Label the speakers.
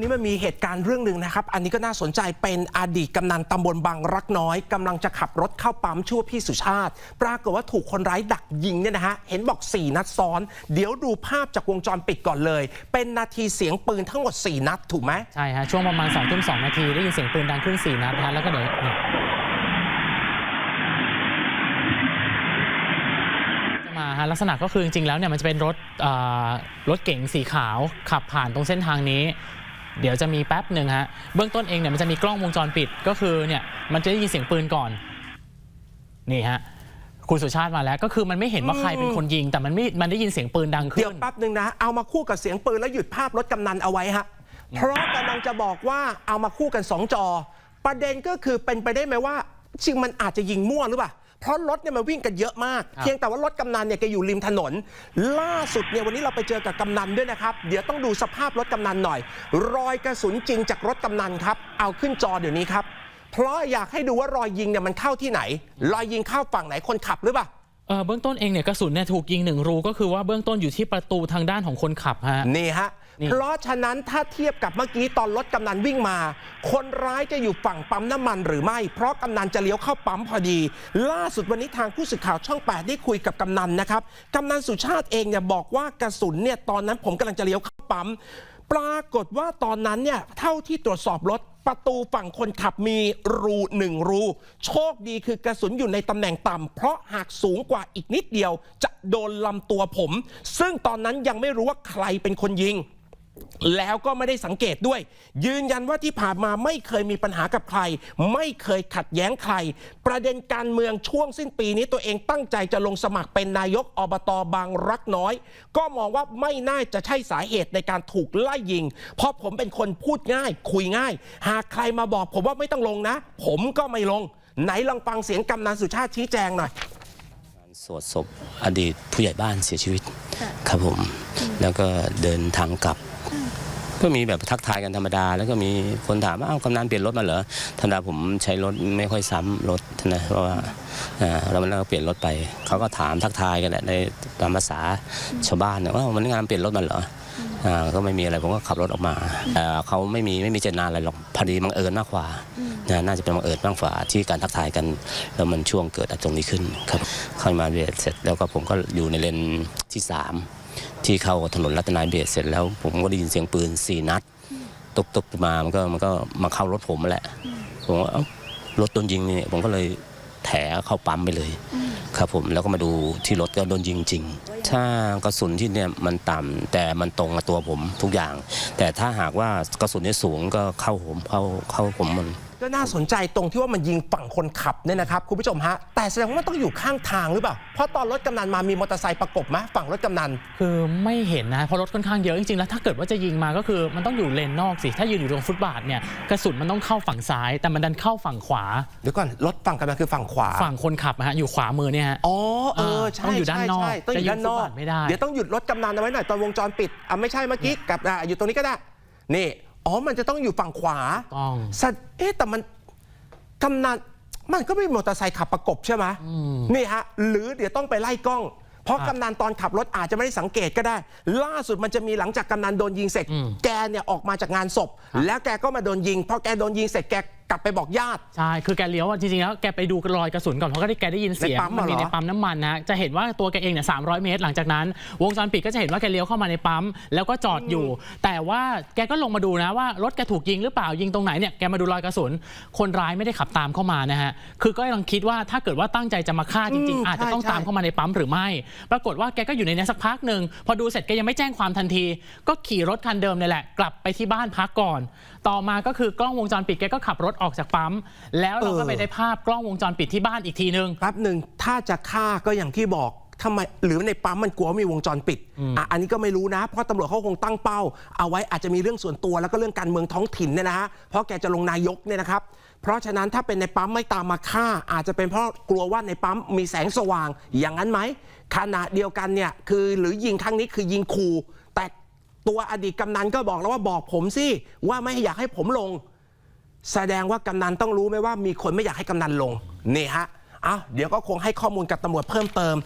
Speaker 1: นี่มันมีเหตุการณ์เรื่องหนึ่งนะครับ อันนี้ก็น่าสนใจเป็นอดีตกำนันตำบลบางรักน้อยกำลังจะขับรถเข้าปั๊มชั่วพี่สุชาติ ปรากฏว่าถูกคนร้ายดักยิงเนี่ยนะฮะ เห็นบอก 4 นัดซ้อน เดี๋ยวดูภาพจากวงจรปิดก่อนเลย เป็นนาทีเสียงปืนทั้งหมด 4 นัดถูกไหม
Speaker 2: ใช่ฮะ ช่วงประมาณ2องทุ่มสนาทีได้ยินเสียงปืนดังขึ้น 4 นัดนะฮะแล้วก็เดี๋ยวมาฮะลักษณะก็คือจริงๆแล้วเนี่ยมันจะเป็นรถเอ่อรถเก๋งสีขาวขับผ่านตรงเส้นทางนี้ เดี๋ยวจะมีแป๊บหนึ่งฮะ เบื้องต้นเองเนี่ยมันจะมีกล้องวงจรปิดก็คือเนี่ยมันจะได้ยินเสียงปืนก่อน นี่ฮะคุณสุชาติมาแล้วก็คือมันไม่เห็นว่าใครเป็นคนยิง แต่มันไม่มันได้ยินเสียงปืนดัง
Speaker 1: เดี๋
Speaker 2: ขึ้
Speaker 1: ยวนแป๊บหนึ่งนะ เอามาคู่กับเสียงปืนแล้วหยุดภาพรถกำนันเอาไว้ฮะ เพราะกำลังจะบอกว่าเอามาคู่กัน2จอ ประเด็นก็คือเป็นไปได้ไหมว่าจริงมันอาจจะยิงมั่วหรือเปล่า เพราะรถเนี่ยมันวิ่งกันเยอะมาก
Speaker 2: ครับ
Speaker 1: เพียงแต่ว่ารถกำนันเนี่ยแกอยู่ริมถนน ล่าสุดเนี่ยวันนี้เราไปเจอกับกำนันด้วยนะครับ เดี๋ยวต้องดูสภาพรถกำนันหน่อย รอยกระสุนจริงจากรถกำนันครับ เอาขึ้นจอเดี๋ยวนี้ครับ เพราะอยากให้ดูว่ารอยยิงเนี่ยมันเข้าที่ไหน รอยยิงเข้าฝั่งไหนคนขับหรือเปล่า
Speaker 2: เอ่อเบื้องต้นเองเนี่ยกระสุนเนี่ยถูกยิงหนึ่งรูก็คือว่าเบื้องต้นอยู่ที่ประตูทางด้านของคนขับฮะ
Speaker 1: นี่ฮะ
Speaker 2: นี่
Speaker 1: เพราะฉะนั้นถ้าเทียบกับเมื่อกี้ตอนรถกำนันวิ่งมา คนร้ายจะอยู่ฝั่งปั๊มน้ำมันหรือไม่ เพราะกำนันจะเลี้ยวเข้าปั๊มพอดี ล่าสุดวันนี้ทางผู้สื่อข่าวช่อง 8 ได้คุยกับกำนันนะครับกำนันสุชาติเองเนี่ยบอกว่ากระสุนเนี่ยตอนนั้นผมกำลังจะเลี้ยวเข้าปั๊มปรากฏว่าตอนนั้นเนี่ยเท่าที่ตรวจสอบรถประตูฝั่งคนขับมีรูหนึ่งรู โชคดีคือกระสุนอยู่ในตำแหน่งต่ำเพราะหากสูงกว่าอีกนิดเดียว จะโดนลำตัวผม ซึ่งตอนนั้นยังไม่รู้ว่าใครเป็นคนยิง แล้วก็ไม่ได้สังเกตด้วย ยืนยันว่าที่ผ่านมาไม่เคยมีปัญหากับใคร ไม่เคยขัดแย้งใคร ประเด็นการเมืองช่วงสิ้นปีนี้ตัวเองตั้งใจจะลงสมัครเป็นนายกอบตบางรักน้อย ก็มองว่าไม่น่าจะใช่สาเหตุในการถูกไล่ยิง เพราะผมเป็นคนพูดง่าย คุยง่าย หากใครมาบอกผมว่าไม่ต้องลงนะ ผมก็ไม่ลง ไหนลองฟังเสียงกำนันสุชาติชี้แจงหน่อย
Speaker 3: สวดศพอดีตผู้ใหญ่บ้านเสียชีวิตครับผมแล้วก็เดินทางกลับ ก็มีแบบทักทายกันธรรมดา แล้วก็มีคนถามว่าอ้าวกำนันเปลี่ยนรถมาเหรอธรรมดาผมใช้รถไม่ค่อยซ้ำรถนะเพราะว่าอ่าเรามันก็เปลี่ยนรถไปเขาก็ถามทักทายกันแหละในตามภาษาชาวบ้านเนี่ยว่าวันนี้งานเปลี่ยนรถมาเหรออ่าก็ไม่มีอะไรผมก็ขับรถออกมาอ่าเขาไม่มีไม่มีเจตนาอะไรหรอกพอดีบังเอิญมากกว่า น่าจะเป็นบังเอิญมากกว่าที่การทักทายกัน แล้วมันช่วงเกิดตรงนี้ขึ้นครับเข้ามาเบียดเสร็จแล้วก็ผมก็อยู่ในเลนที่สามที่เข้าถนนรัตนายเบียดเสร็จแล้ว ผมก็ได้ยินเสียงปืนสี่นัดตกตกมามันก็มันก็มาเข้ารถผมแหละผมว่ารถโดนยิงนี่ผมก็เลยแถเข้าปั๊มไปเลย ครับผมแล้วก็มาดูที่รถก็โดนยิงจริง ถ้ากระสุนที่เนี่ยมันต่ำแต่มันตรงกับตัวผมทุกอย่าง แต่ถ้าหากว่ากระสุนเนี่ยสูงก็เข้าผมเข้าเข้าผมมัน
Speaker 1: ก็น่าสนใจตรงที่ว่ามันยิงฝั่งคนขับเนี่ยนะครับคุณผู้ชมฮะแต่แสดงว่ามันต้องอยู่ข้างทางหรือเปล่าเพราะตอนรถกำนันมามีมอเตอร์ไซค์ประกบไหมฝั่งรถกำนัน
Speaker 2: คือไม่เห็นนะเพราะรถค่อนข้างเยอะจริงๆแล้วถ้าเกิดว่าจะยิงมาก็คือมันต้องอยู่เลนนอกสิถ้ายืนอยู่ตรงฟุตบาทเนี่ยกระสุนมันต้องเข้าฝั่งซ้าย แต่มันดันเข้าฝั่งขวา
Speaker 1: เดี๋ยวก่อนรถฝั่งกำนันคือฝั่งขวา
Speaker 2: ฝั่งคนขับอะฮะอยู่ขวามือเนี่ยฮะ
Speaker 1: อ๋อเออ
Speaker 2: อ่า
Speaker 1: ใช่
Speaker 2: ต้องอยู่ด้าน
Speaker 1: ใช่
Speaker 2: นอก
Speaker 1: ใช่ต้องอยู่
Speaker 2: จะยืน
Speaker 1: ด้านนอก
Speaker 2: ฟุตบาทไม่ได้
Speaker 1: เดี๋ยวต้องหยุดรถกำนันเอาไว้หน่อยตอนวงจรปิดอะไม่ใช่เมื่อกี้กับอะอยู่ตรงนี้ก็ได้นี่ อ๋อ มันจะต้องอยู่ฝั่งขวา
Speaker 2: ต้อง
Speaker 1: สัตว์เอ๊ะแต่มันกำนันมันก็ไม่มีมอเตอร์ไซค์ขับประกบใช่ไหมนี่ฮะ หรือเดี๋ยวต้องไปไล่กล้อง เพราะ
Speaker 2: ครับ
Speaker 1: กำนันตอนขับรถอาจจะไม่ได้สังเกตก็ได้ ล่าสุดมันจะมีหลังจากกำนันโดนยิงเสร็จ
Speaker 2: อืม
Speaker 1: แกเนี่ยออกมาจากงานศพ แล้วแกก็มาโดนยิงพอแกโดนยิงเสร็จแก กลับไปบอกญาติ
Speaker 2: ใช่ คือแกเลี้ยวอะจริงๆแล้วแกไปดูรอยกระสุนก่อนเพราะก็ได้แกได้ยินเสียง
Speaker 1: ในปั๊ม
Speaker 2: มัมี
Speaker 1: เหรอ
Speaker 2: ในปั๊มน้ำมันนะจะเห็นว่าตัวแกเองเนี่ย300เมตร หลังจากนั้น วงจรปิดก็จะเห็นว่าแกเลี้ยวเข้ามาในปั๊มแล้วก็จอดอยู่ แต่ว่าแกก็ลงมาดูนะว่ารถแกถูกยิงหรือเปล่ายิงตรงไหนเนี่ยแกมาดูรอยกระสุน คนร้ายไม่ได้ขับตามเข้ามานะฮะคือก็กำลังคิดว่าถ้าเกิดว่าตั้งใจจะมาฆ่าจริง
Speaker 1: อืม
Speaker 2: ๆ อาจจะต้อง
Speaker 1: ใช่
Speaker 2: ตามเข้ามาในปั๊มหรือไม่ ปรากฏว่าแกก็อยู่ในนี้สักพักหนึ่งพอดูเสร็จแกยังไม่แจ้งความทันที ก็ขี่รถคันเดิมเนี่ยแหละ กลับไปที่บ้านพักก่อน ต่อมาก็คือกล้องวงจรปิดแกก็ขับรถออกจากปั๊ม แล้วเราก็ไปได้ภาพกล้องวงจรปิดที่บ้านอีกทีนึง
Speaker 1: แป๊บหนึ่งถ้าจะฆ่าก็อย่างที่บอกทำไมหรือในปั๊มมันกลัวว่ามีวงจรปิดอะอันนี้ก็ไม่รู้นะ เพราะตำรวจเขาคงตั้งเป้า เอาไว้อาจจะมีเรื่องส่วนตัวแล้วก็เรื่องการเมืองท้องถิ่นเนี่ยนะฮะเพราะแกจะลงนายกเนี่ยนะครับ เพราะฉะนั้นถ้าเป็นในปั๊มไม่ตามมาฆ่า อาจจะเป็นเพราะกลัวว่าในปั๊มมีแสงสว่างอย่างนั้นไหมขณะเดียวกันเนี่ยคือหรือยิงครั้งนี้คือยิงขู่แต่ตัวอดีตกำนันก็บอกแล้วว่าบอกผมสิว่าไม่อยากให้ผมลง แสดงว่ากำนันต้องรู้ไหมว่ามีคนไม่อยากให้กำนันลงนี่ฮะเอ้าเดี๋ยวก็คงให้ข้อมูลกับตำรวจเพิ่มเติม